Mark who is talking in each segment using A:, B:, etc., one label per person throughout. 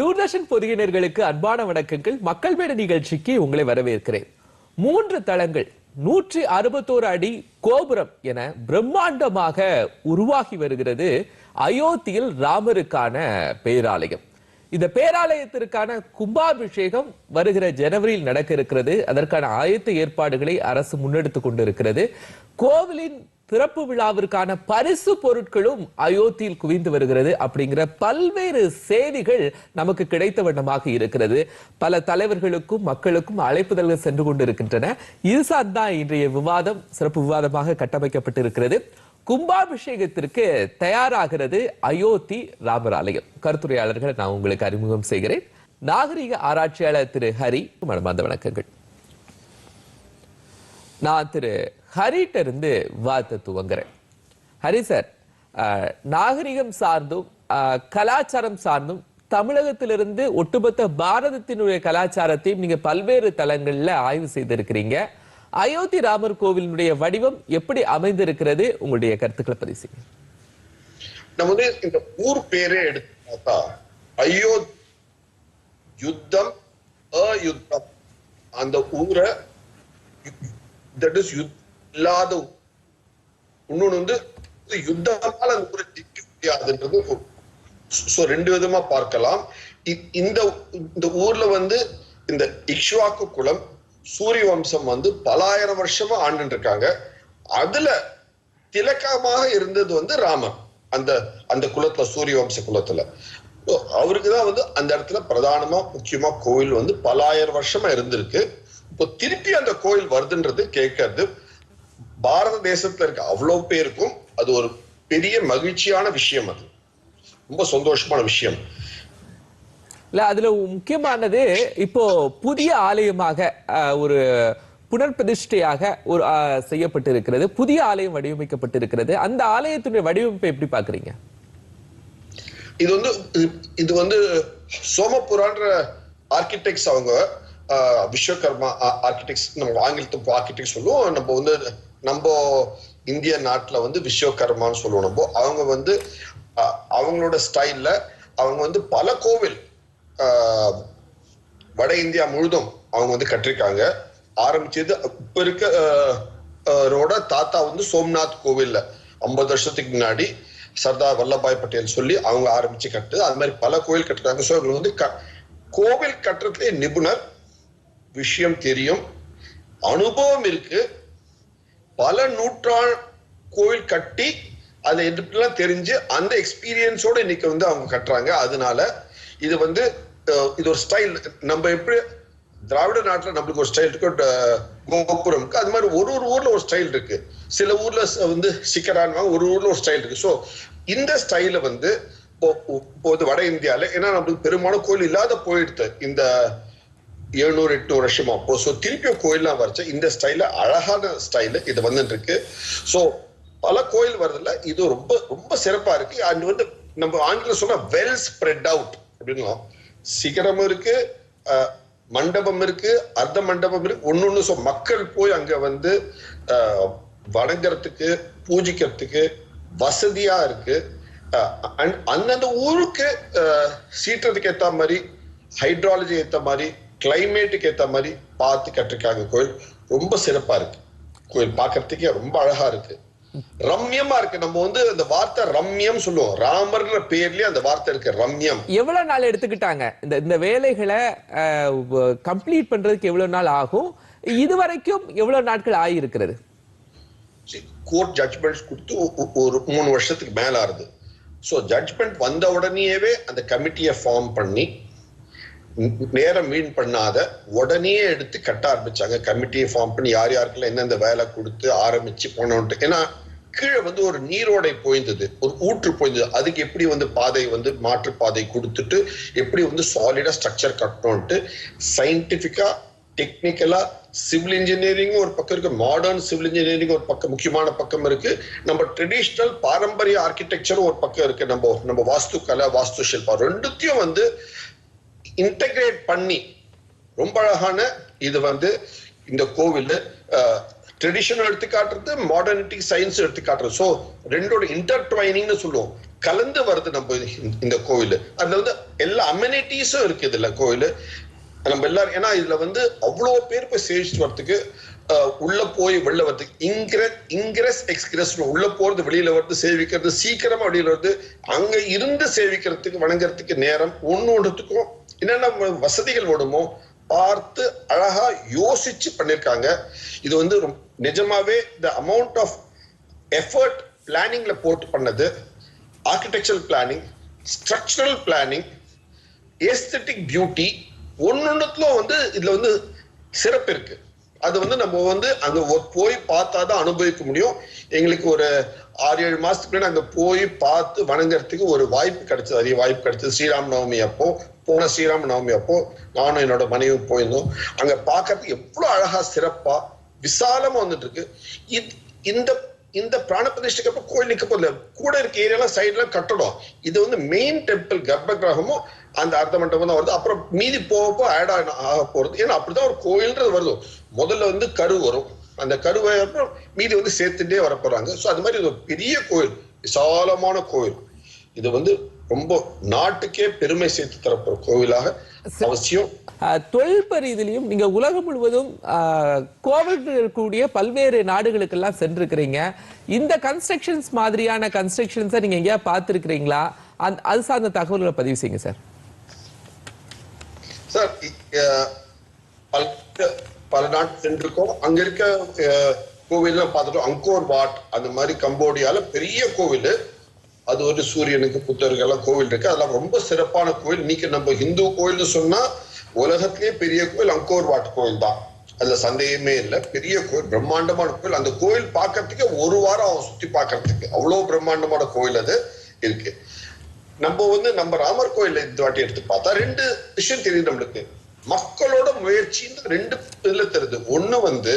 A: தூர்தர்ஷன் பொதுகினர்களுக்கு அன்பான வணக்கங்கள். மக்கள் மேட நிகழ்ச்சிக்கு உங்களை வரவேற்கிறேன். மூன்று தளங்கள் நூற்றி அறுபத்தோரு அடி கோபுரம் என பிரம்மாண்டமாக உருவாகி வருகிறது அயோத்தியில் ராமருக்கான பேராலயம். இந்த பேராலயத்திற்கான கும்பாபிஷேகம் வருகிற ஜனவரியில் நடக்க இருக்கிறது அதற்கான ஆயத்த ஏற்பாடுகளை அரசு முன்னெடுத்துக் கொண்டிருக்கிறது. கோவிலின் திறப்பு விழாவிற்கான பரிசு பொருட்களும் அயோத்தியில் குவிந்து வருகிறது அப்படிங்கிற பல்வேறு செய்திகள் நமக்கு கிடைத்த வண்ணமாக இருக்கிறது. பல தலைவர்களுக்கும் மக்களுக்கும் அழைப்புதல்கள் சென்று கொண்டிருக்கின்றன. இது சார்ந்தான் இன்றைய விவாதம் சிறப்பு விவாதமாக கட்டமைக்கப்பட்டிருக்கிறது. கும்பாபிஷேகத்திற்கு தயாராகிறது அயோத்தி ராமர் ஆலயம் கருத்துரையாளர்களை நான் உங்களுக்கு அறிமுகம் செய்கிறேன். நாகரிக ஆராய்ச்சியாளர் திரு ஹரி மனமார்ந்த வணக்கங்கள். நான் திரு ஹரிட்ட இருந்து விவாதத்தை துவங்குறேன். ஹரி சார் நாகரிகம் சார்ந்தும் கலாச்சாரம் சார்ந்தும் தமிழகத்திலிருந்து ஒட்டுமொத்த பாரதத்தினுடைய கலாச்சாரத்தையும் நீங்க பல்வேறு தளங்கள்ல ஆய்வு செய்திருக்கிறீங்க. அயோத்தி ராமர் கோவிலினுடைய வடிவம் எப்படி அமைந்திருக்கிறது? உங்களுடைய கருத்துக்களை பதிவு செய்யுங்க.
B: நம்ம வந்து இந்த ஊர் பேரே எடுத்து பார்த்தா ஐயோ யுத்தம் அயுத்தம். அந்த ஊரை தட் இஸ் இல்லாத இன்னொன்னு வந்து யுத்தமால அந்த ஊரை ஜெயிக்க முடியாதுன்றது சோ ரெண்டு விதமா பார்க்கலாம். இந்த இந்த ஊர்ல வந்து இந்த இக்ஷ்வாக்கு குலம் சூரிய வம்சம் வந்து பலாயிரம் வருஷமா ஆண்டு இருக்காங்க. அதுல திலக்கமாக இருந்தது வந்து ராமன் அந்த அந்த குலத்துல சூரிய வம்ச குலத்துல. அவருக்கு தான் வந்து அந்த இடத்துல பிரதானமா முக்கியமா கோயில் வந்து பலாயிரம் வருஷமா இருந்திருக்கு. இப்போ திருப்பி அந்த கோயில் வருதுன்றது கேட்கறது பாரத தேசத்துல இருக்க அவ்வளவு பேருக்கும் அது ஒரு பெரிய மகிழ்ச்சியான விஷயம் அது. ரொம்ப சந்தோஷமான விஷயம்.
A: இல்ல அதுல முக்கியமானது இப்போ புதிய ஆலயமாக ஒரு புனர்பிரதிஷ்டையாக ஒரு செய்யப்பட்டிருக்கிறது. புதிய ஆலயம் வடிவமைக்கப்பட்டிருக்கிறது. அந்த ஆலயத்தினுடைய வடிவமைப்பை எப்படி பாக்குறீங்க
B: இது வந்து இது- வந்து சோமபுரான்ற ஆர்கிடெக்ட்ஸ் அவங்க விஸ்வகர்மா ஆர்கிடெக்ட்ஸ் நம்ம ஆங்கிலத்து ஆர்கிடெக்ட் சொல்லுவோம். நம்ம வந்து நம்ம இந்திய நாட்டுல வந்து விஸ்வகர்மான்னு சொல்லுவோம் நம்ம. அவங்க வந்து அவங்களோட ஸ்டைல்ல அவங்க வந்து பல கோவில் வட இந்தியா முழுதும் அவங்க வந்து கட்டிருக்காங்க. ஆரம்பிச்சது இப்ப இருக்க ரோட தாத்தா வந்து சோம்நாத் கோவில்ல ஐம்பது வருஷத்துக்கு முன்னாடி சர்தார் வல்லபாய் பட்டேல் சொல்லி அவங்க ஆரம்பிச்சு கட்டு அது மாதிரி பல கோவில் கட்டுறாங்க ஸோ இவங்க வந்து க- கோவில் கட்டுறதுலேயே நிபுணர் விஷயம் தெரியும் அனுபவம் இருக்கு. பல நூற்றாண்டு கோவில் கட்டி அதை எப்படிலாம் தெரிஞ்சு அந்த எக்ஸ்பீரியன்ஸோட இன்னைக்கு வந்து அவங்க கட்டுறாங்க. அதனால இது வந்து இது ஒரு ஸ்டைல் நம்ம எப்படி திராவிட நாட்டுல நம்மளுக்கு ஒரு ஸ்டைல் இருக்கு அஹ், கோபுரம் இருக்கு. அது மாதிரி ஒரு ஒரு ஊர்ல ஒரு ஸ்டைல் இருக்கு. சில ஊர்ல வந்து சிக்கரான்வாங்க ஒரு ஊர்ல ஒரு ஸ்டைல் இருக்கு. ஸோ இந்த ஸ்டைல வந்து இப்போ வட இந்தியாவில் ஏன்னா நம்மளுக்கு பெரும்பாலும் கோயில் இல்லாத போயிடுது. இந்த எழுநூறு எட்டு வருஷமா. அப்போ ஸோ திருப்பியும் கோயில்லாம் வரைச்ச இந்த ஸ்டைல அழகான ஸ்டைலு இது வந்துட்டு இருக்கு ஸோ பல கோயில் வருதுல இது ரொம்ப ரொம்ப சிறப்பா இருக்கு. அண்ட் வந்து நம்ம ஆங்கிலம் சொன்னா வெல் ஸ்ப்ரெட் அவுட் அப்படின்னா சிகரம் இருக்கு மண்டபம் இருக்கு அர்த்த மண்டபம் இருக்கு ஒன்று ஸோ மக்கள் போய் அங்க வந்து வணங்குறதுக்கு பூஜிக்கிறதுக்கு வசதியா இருக்கு. அண்ட் அந்தந்த ஊருக்கு சீட்டுறதுக்கு ஏற்ற ஏத்த மாதிரி ஹைட்ராலஜி ஏத்த மாதிரி கிளைமேட்டுக்கு ஏத்த மாதிரி பார்த்து கட்டிருக்காங்க கோயில். ரொம்ப சிறப்பா இருக்கு. கோயில் பார்க்கறதுக்கே ரொம்ப அழகா இருக்கு. ரம்யமா இருக்கு. நம்ம வந்து அந்த வார்த்தை ரம்யம் சொல்லுவோம். ராமர்ன்ற பேர்லயே அந்த வார்த்தை இருக்கு ரம்யம்.
A: எவ்வளவு நாள் எடுத்துக்கிட்டாங்க? இந்த இந்த வேலைகளை கம்ப்ளீட் பண்றதுக்கு எவ்வளவு நாள் ஆகும்? இதுவரைக்கும் எவ்வளவு நாட்கள் ஆகியிருக்கிறது?
B: கோர்ட் ஜட்ஜ்மெண்ட்ஸ் கொடுத்து ஒரு மூணு வருஷத்துக்கு மேல ஆறுது. ஸோ ஜட்ஜ்மெண்ட் வந்த உடனேயே அந்த கமிட்டியை ஃபார்ம் பண்ணி நேரம் வீண் பண்ணாத உடனே எடுத்து கட்ட ஆரம்பிச்சாங்க. கமிட்டியை ஃபார்ம் பண்ணி யார் யாருக்கெல்லாம் எந்தெந்த வேலை கொடுத்து ஆரம்பிச்சு போனோன்ட்டு. ஏன்னா கீழே வந்து ஒரு நீரோடை போய்ந்தது. ஒரு ஊற்று போய்ந்தது. அதுக்கு எப்படி வந்து பாதை வந்து மாற்று பாதை கொடுத்துட்டு எப்படி வந்து சாலிடா ஸ்ட்ரக்சர் கட்டணும்ட்டு சயின்டிபிக்கா டெக்னிக்கலா சிவில் இன்ஜினியரிங் ஒரு பக்கம் இருக்கு. மாடர்ன் சிவில் இன்ஜினியரிங் ஒரு பக்கம் முக்கியமான பக்கம் இருக்கு. நம்ம ட்ரெடிஷ்னல் பாரம்பரிய ஆர்கிடெக்சரும் ஒரு பக்கம் இருக்கு. நம்ம நம்ம வாஸ்து கலை வாஸ்து சில்பா ரெண்டுத்தையும் வந்து இன்டகிரேட் பண்ணி ரொம்ப அழகான இது வந்து இந்த கோவில் ட்ரெடிஷனல் எடுத்து காட்டுறது மாடர்னிட்டி சயின்ஸ் எடுத்து காட்டுறது ஸோ ரெண்டோட இன்டர்ட்வைனிங்னு சொல்லுவோம். கலந்து வருது நம்ம இந்த- கோவில். அதுல வந்து எல்லா அமெனிட்டிஸும் இருக்குது இல்லை கோவில். நம்ம எல்லாரும் ஏன்னா இதுல வந்து அவ்வளோ பேர் போய் சேவிச்சுட்டு வரதுக்கு உள்ள போய் வெளில வரதுக்கு இங்கிரஸ் இங்கிரஸ் எக்ஸ்கிரஸ் உள்ள போறது வெளியில வருது சேவிக்கிறது சீக்கிரமா வெளியில வருது அங்க இருந்து சேவிக்கிறதுக்கு வணங்குறதுக்கு நேரம் ஒன்னு ஒன்றுத்துக்கும் என்னென்ன வசதிகள் ஓடுமோ பார்த்து அழகா யோசிச்சு பண்ணிருக்காங்க. இது வந்து ரொம்ப- நிஜமாவே த அமௌண்ட் ஆஃப் எஃபர்ட் பிளானிங்ல போட்டு பண்ணது. Architectural planning structural planning aesthetic beauty ஒன்னொன்னுத்துல வந்து இதுல வந்து சிறப்பு இருக்கு. அது வந்து நம்ம வந்து அங்க ஒ- போய் பார்த்தா தான் அனுபவிக்க முடியும். எங்களுக்கு ஒரு ஆறு ஏழு மாசத்துக்கு முன்னாடி அங்க போய் பார்த்து வணங்குறதுக்கு ஒரு வாய்ப்பு கிடைச்சது. அதிக வாய்ப்பு கிடைச்சது ஸ்ரீராம் நவமி அப்போ. போன ஸ்ரீராம நவமி. அப்போ நானும் என்னோட மனைவி போயிருந்தோம். அங்க பார்க்கறதுக்கு எவ்வளவு அழகா சிறப்பா விசாலமா வந்துட்டு இருக்கு இந்த இந்த பிராண பிரதிஷ்டைக்கு அப்புறம் கோயில் நிக்க போதில்ல கூட இருக்க ஏரியாலாம் சைடுலாம் கட்டடம். இது வந்து மெயின் டெம்பிள் கர்ப்ப கிரகமும் அந்த அர்த்த மண்டபம் தான் வருது. அப்புறம் மீதி போக ஆட் ஆக போறது. ஏன்னா அப்படிதான் ஒரு கோயில்ன்றது வருது. முதல்ல வந்து கரு வரும். அந்த கருவை அப்புறம் மீதி வந்து சேர்த்துட்டே வர போறாங்க ஸோ அது மாதிரி ஒரு பெரிய கோயில். விசாலமான கோயில். இது வந்து ரொம்ப நாட்டுக்கே பெருமை சேர்த்து தரப்போற கோவிலாக அவசியம்.
A: அஹ், தொழில்நுட்ப ரீதியிலையும் நீங்க உலகம் முழுவதும் கோவில்கள் இருக்கக்கூடிய பல்வேறு நாடுகளுக்கெல்லாம் சென்றிருக்கிறீங்க. இந்த கன்ஸ்ட்ரக்ஷன்ஸ் மாதிரியான கன்ஸ்ட்ரக்ஷன்ஸை நீங்க எங்கேயா பார்த்திருக்கிறீங்களா? அந்த அது சார்ந்த தகவல்களை பதிவு செய்யுங்க சார்.
B: சார் பல நாட்டு சென்றிருக்கோம். அங்க இருக்க கோவில்லாம் பார்த்துட்டோம். அங்கோர் வாட் அந்த மாதிரி கம்போடியால பெரிய கோவில். அது ஒரு சூரியனுக்கு புத்தர்கள் எல்லாம் கோவில் இருக்கு. அதெல்லாம் ரொம்ப சிறப்பான கோவில். இன்னைக்கு நம்ம ஹிந்து கோயில்னு சொன்னா உலகத்திலேயே பெரிய கோயில் அங்கோர் வாட் கோயில் தான். அதுல சந்தேகமே இல்லை. பெரிய கோயில் பிரம்மாண்டமான கோயில் அந்த கோயில் பார்க்கறதுக்கே ஒரு வாரம் அவன் சுத்தி பார்க்கறதுக்கு. அவ்வளவு பிரம்மாண்டமான கோயில் அது இருக்கு. நம்ம வந்து நம்ம ராமர் கோயில்ல இந்த வாட்டி எடுத்து பார்த்தா ரெண்டு விஷயம் தெரியுது நம்மளுக்கு. மக்களோட முயற்சின்னு ரெண்டு இதுல தெரியுது. ஒண்ணு வந்து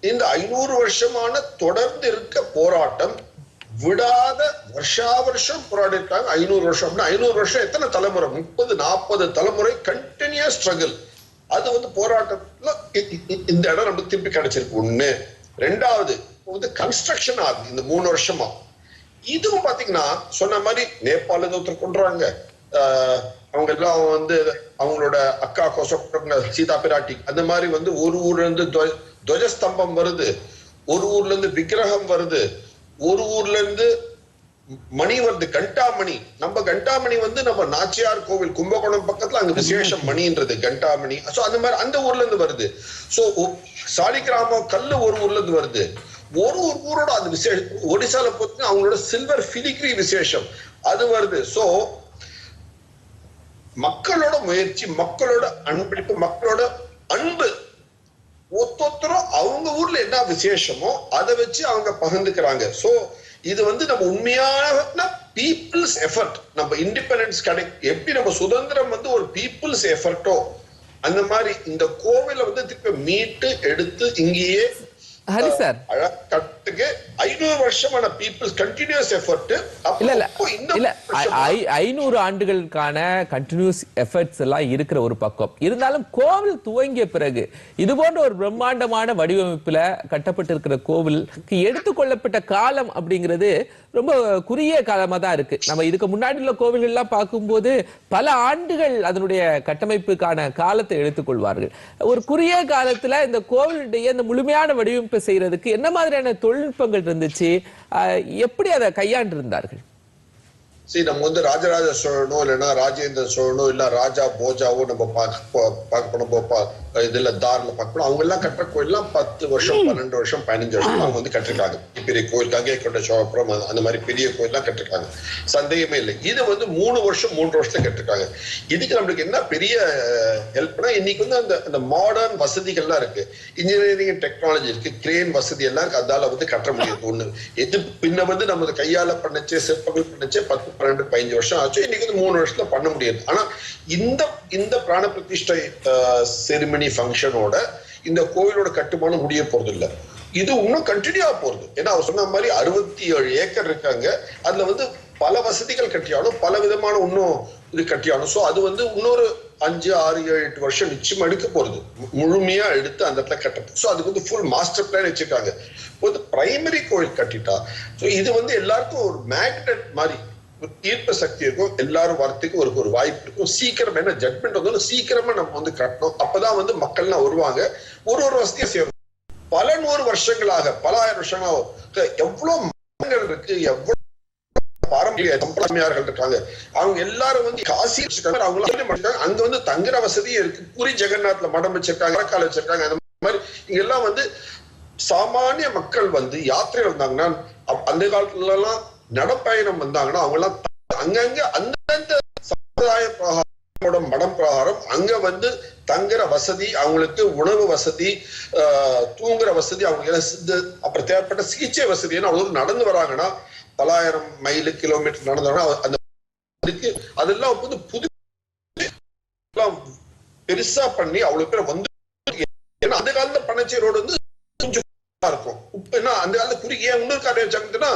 B: இந்த ஐநூறு வருஷமான தொடர்ந்து இருக்க போராட்டம் விடாத வருஷா வருஷம் போராடி இருக்காங்க ஐநூறு வருஷம் அப்படின்னா ஐநூறு வருஷம் எத்தனை தலைமுறை? முப்பது நாற்பது தலைமுறை கண்டினியூஸ் ஸ்ட்ரகிள் அது வந்து போராட்டத்துல இந்த இடம் நமக்கு திருப்பி கிடைச்சிருக்கு. ஒண்ணு. ரெண்டாவது வந்து கன்ஸ்ட்ரக்ஷன் ஆகுது. இந்த மூணு வருஷமா. இதுவும் பாத்தீங்கன்னா சொன்ன மாதிரி நேபாள ஒருத்தர் கொண்டுறாங்க அவங்க எல்லாம் வந்து அவங்களோட அக்கா கொசப்பங்க சீதா பிராட்டி. அந்த மாதிரி வந்து ஒரு ஊர்ல இருந்து துவ- துவஜஸ்தம்பம் வருது. ஒரு ஊர்ல இருந்து விக்கிரகம் வருது. ஒரு ஊர்ல இருந்து மணி வருது கண்டாமணி. நம்ம கண்டாமணி வந்து நம்ம நாச்சியார் கோவில் கும்பகோணம் பக்கத்துல அங்க விசேஷம் மணின்றது கண்டாமணி. சோ அந்த மாதிரி அந்த ஊர்ல இருந்து வருது. சோ சாலிகிராமம் கல்லு ஒரு ஊர்ல இருந்து வருது. ஒரு ஒரு ஊரோட அது விசேஷம் ஒடிசால பார்த்தீங்கன்னா அவங்களோட சில்வர் ஃபிலிக்ரி விசேஷம். அது வருது. சோ மக்களோட முயற்சி மக்களோட அன்பளிப்பு மக்களோட அன்பு ஒத்தொத்தரும் அவங்க ஊர்ல என்ன விசேஷமோ அதை வச்சு அவங்க பகிர்ந்துக்கிறாங்க. சோ இது வந்து நம்ம உண்மையான பீப்புள்ஸ் எஃபர்ட் நம்ம இண்டிபெண்டன்ஸ் கிடை எப்படி நம்ம சுதந்திரம் வந்து ஒரு பீப்புள்ஸ் எஃபர்ட்டோ அந்த மாதிரி இந்த கோவிலை வந்து திருப்பி மீட்டு எடுத்து இங்கேயே
A: ஹரி சார்.
B: கட்டுக்கு ஐநூறு வருஷமான பீப்புள்ஸ் கண்டினியூஸ் எஃபர்ட்
A: இல்ல இல்ல. இல்ல ஐநூறு ஆண்டுகளுக்கான கண்டினியூஸ் எஃபர்ட்ஸ் எல்லாம் இருக்கிற ஒரு பக்கம். இருந்தாலும் கோவில் துவங்கிய பிறகு இது போன்ற ஒரு பிரம்மாண்டமான வடிவமைப்புல கட்டப்பட்டிருக்கிற கோவிலுக்கு எடுத்துக்கொள்ளப்பட்ட காலம் அப்படிங்கிறது ரொம்ப குறுகிய காலமா தான் இருக்கு. நம்ம இதுக்கு முன்னாடி உள்ள கோவில்கள்லாம் பார்க்கும்போது பல ஆண்டுகள் அதனுடைய கட்டமைப்புக்கான காலத்தை எடுத்துக்கொள்வார்கள் ஒரு குறுகிய காலத்துல இந்த கோவிலுடைய இந்த முழுமையான வடிவமைப்பு செய்யறதுக்கு என்ன மாதிரியான தொழில்நுட்பங்கள் இருந்துச்சு. எப்படி அதை கையாண்டு இருந்தார்கள்
B: சரி நம்ம வந்து ராஜராஜ சோழனோ இல்லைன்னா ராஜேந்திர சோழனோ இல்ல ராஜா போஜாவோ நம்ம பார்க்க பார்க்க போனோம் இதுல தாரில் பார்க்க போனோம் அவங்க எல்லாம் கட்டுற கோயில்லாம் பத்து வருஷம் பன்னெண்டு வருஷம் பதினஞ்சு வருஷம் அவங்க வந்து கட்டிருக்காங்க. பெரிய கோயில் கங்கை கொண்ட சோழபுரம் அந்த- அந்த மாதிரி பெரிய கோயில்லாம் கட்டிருக்காங்க. சந்தேகமே இல்லை. இது வந்து மூணு வருஷம் மூன்று வருஷத்துல கட்டிருக்காங்க. இதுக்கு நம்மளுக்கு என்ன பெரிய ஹெல்ப்னா இன்னைக்கு வந்து அந்த அந்த மாடர்ன் வசதிகள்லாம் இருக்கு. இன்ஜினியரிங் டெக்னாலஜி இருக்கு. கிரேன் வசதி எல்லாம் இருக்கு. அதால வந்து கட்ட முடியாது. ஒண்ணு எது பின்ன வந்து நம்ம கையால பண்ணச்சே சிற்பங்கள் பண்ணச்சே பத்து பன்னெண்டு பதினஞ்சு வருஷம் ஆச்சு. இன்னைக்கு வந்து மூணு வருஷத்துல பண்ண முடியாது. ஆனா இந்த இந்த பிராண பிரதிஷ்டை செரிமனி ஃபங்க்ஷனோட இந்த கோவிலோட கட்டுமானம் முடிய போறது இல்ல இது இன்னும் கண்டினியூ ஆக போறது. ஏன்னா அவர் சொன்ன மாதிரி அறுபத்தி ஏழு ஏக்கர் இருக்காங்க. அதுல வந்து பல வசதிகள் கட்டியாலும் பல விதமான இன்னும் இது கட்டியாலும். சோ அது வந்து இன்னொரு அஞ்சு ஆறு ஏழு எட்டு வருஷம் நிச்சயம் எடுக்க போறது. முழுமையா எடுத்து அந்த இடத்துல கட்டுறது சோ அதுக்கு வந்து ஃபுல் மாஸ்டர் பிளான் வச்சிருக்காங்க. வந்து பிரைமரி கோயில் கட்டிட்டா ஸோ இது வந்து எல்லாருக்கும் ஒரு மேக்னெட் மாதிரி ஈர்ப்பு சக்தி இருக்கும் எல்லாரும் வரத்துக்கு ஒரு ஒரு வாய்ப்பு இருக்கும். சீக்கிரம் என்ன ஜட்மெண்ட் வந்து சீக்கிரமா நம்ம வந்து கட்டணும். அப்பதான் வந்து மக்கள்லாம் வருவாங்க. ஒரு ஒரு வசதியும் சேரும் பல நூறு வருஷங்களாக பல ஆயிரம் வருஷங்களாக எவ்வளவு மரங்கள் இருக்கு எவ்வளவு பாரம்பரிய சம்பிரதாயார்கள் இருக்காங்க. அவங்க எல்லாரும் வந்து காசி வச்சிருக்காங்க. அவங்க அங்க வந்து தங்குற வசதியும் இருக்கு. பூரி ஜெகநாத்ல மடம் வச்சிருக்காங்க அரக்கால வச்சிருக்காங்க. அந்த மாதிரி இங்க எல்லாம் வந்து சாமானிய மக்கள் வந்து யாத்திரை வந்தாங்கன்னா அப்- அந்த காலத்துல எல்லாம் நடப்பயணம் வந்தாங்கன்னா அவங்க எல்லாம் அங்கங்க அந்தந்த சமுதாய பிரகாரம் மடம் பிரகாரம் அங்க வந்து தங்குற வசதி அவங்களுக்கு உணவு வசதி ஆஹ், தூங்குற வசதி அவங்களுக்கு எல்லாம் அப்புறம் தேவைப்பட்ட சிகிச்சை வசதி ஏன்னா அவ்வளவு நடந்து வராங்கன்னா பலாயிரம் மைல் கிலோமீட்டர் நடந்தாங்கன்னா அந்த அதெல்லாம் வந்து புது பெருசா பண்ணி அவ்வளவு பேர் வந்து ஏன்னா அந்த காலத்துல பண்ணச்சேரி ரோடு வந்து கொஞ்சம் இருக்கும். இப்ப என்ன அந்த காலத்துல குறுகிய இன்னொரு காரணம் வச்சாங்கன்னா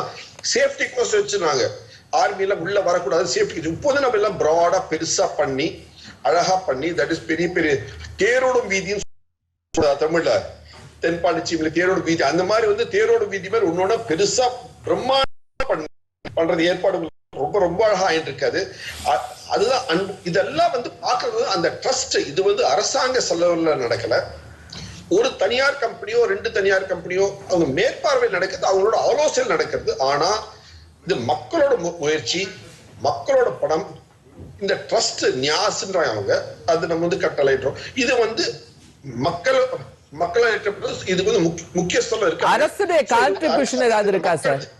B: சேஃப்டி கோர்ஸ் வச்சிருந்தாங்க. ஆர்மில உள்ள வரக்கூடாது சேஃப்டி இப்போது நம்ம எல்லாம் ப்ராடா பெருசா பண்ணி அழகா பண்ணி தட் இஸ் பெரிய பெரிய தேரோடும் வீதின்னு தமிழ்ல. தென்பாண்டி சீமில தேரோடு வீதி. அந்த மாதிரி வந்து தேரோடு வீதி மாதிரி ஒன்னொன்னு பெருசா பிரம்மாண்ட பண்றது ஏற்பாடு ரொம்ப ரொம்ப அழகா ஆயிட்டு இருக்காது அ- அதுதான் இதெல்லாம் வந்து பாக்குறது அந்த ட்ரஸ்ட் இது வந்து அரசாங்க செலவுல நடக்கல. ஒரு தனியார் கம்பெனியோ ரெண்டு தனியார் கம்பெனியோ அவங்க மேற்பார்வை நடக்குது அவங்களோட ஆலோசனை நடக்கிறது. ஆனா இது மக்களோட முயற்சி மக்களோட பணம் இந்த ட்ரஸ்ட் நியாஸ்ன்றாங்க அவங்க. அது நம்ம வந்து கட்டளையிடுறோம். இது வந்து மக்கள் மக்களை இது வந்து முக்கிய- முக்கியஸ்தலம் இருக்கு
A: அரசுடைய contribution ஏதாவது இருக்கா சார்?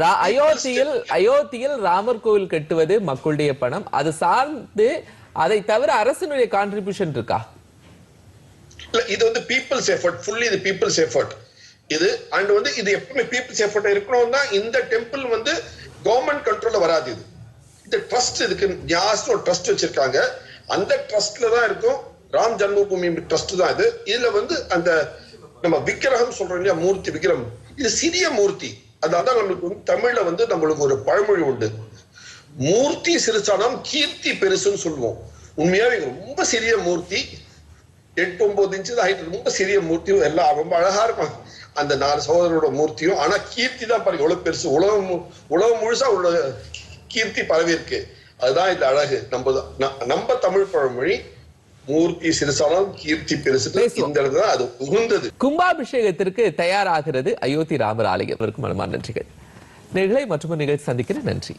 A: அயோத்தியில் அயோத்தியில் ராமர் கோவில் கட்டுவது மக்களுடைய பணம். அது சார்ந்து அதை தவிர அரசினுடைய கான்ட்ரிபியூஷன் இருக்கா?
B: இல்ல இது வந்து பீப்புள்ஸ் எஃபர்ட் ஃபுல்லி இது பீப்புள்ஸ் எஃபர்ட் இது அண்ட் வந்து இது எப்பவுமே பீப்புள்ஸ் எஃபர்ட் இருக்கணும் தான் இந்த டெம்பிள் வந்து கவர்மெண்ட் கண்ட்ரோல்ல வராது இது. இந்த ட்ரஸ்ட் இதுக்கு ஜாஸ்தி ஒரு ட்ரஸ்ட் வச்சிருக்காங்க. அந்த ட்ரஸ்ட்ல தான் இருக்கும் ராம் ஜன்மபூமி ட்ரஸ்ட் தான் இது. இதுல வந்து அந்த நம்ம விக்கிரகம் சொல்றோம் இல்லையா மூர்த்தி விக்கிரகம் இது சிறிய மூர்த்தி. அதான் நம்மளுக்கு வந்து தமிழ்ல வந்து நம்மளுக்கு ஒரு பழமொழி உண்டு. மூர்த்தி சிறுசானாம் கீர்த்தி பெருசுன்னு சொல்லுவோம். உண்மையாவே இது ரொம்ப சிறிய மூர்த்தி. எட்டு ஒன்பது இன்ச்சு தான் ஹைட் ரொம்ப சிறிய மூர்த்தியும் எல்லாம் ரொம்ப அழகா இருக்கும். அந்த நாலு சகோதரரோட மூர்த்தியும். ஆனா கீர்த்தி தான் பாருங்க எவ்வளவு பெருசு. உலகம் உலகம் முழுசா அவரோட கீர்த்தி பரவி இருக்கு. அதுதான் இந்த அழகு. நம்ம நம்ம தமிழ் பழமொழி மூர்த்தி சிறுசாலும் கீர்த்தி பெருசு. இந்த இடத்துல தான் அது உகுந்தது.
A: கும்பாபிஷேகத்திற்கு தயாராகிறது அயோத்தி ராமர் ஆலயம். மனமான நன்றிகள். நிகழை மற்றும் நிகழ்ச்சி சந்திக்கிறேன். நன்றி.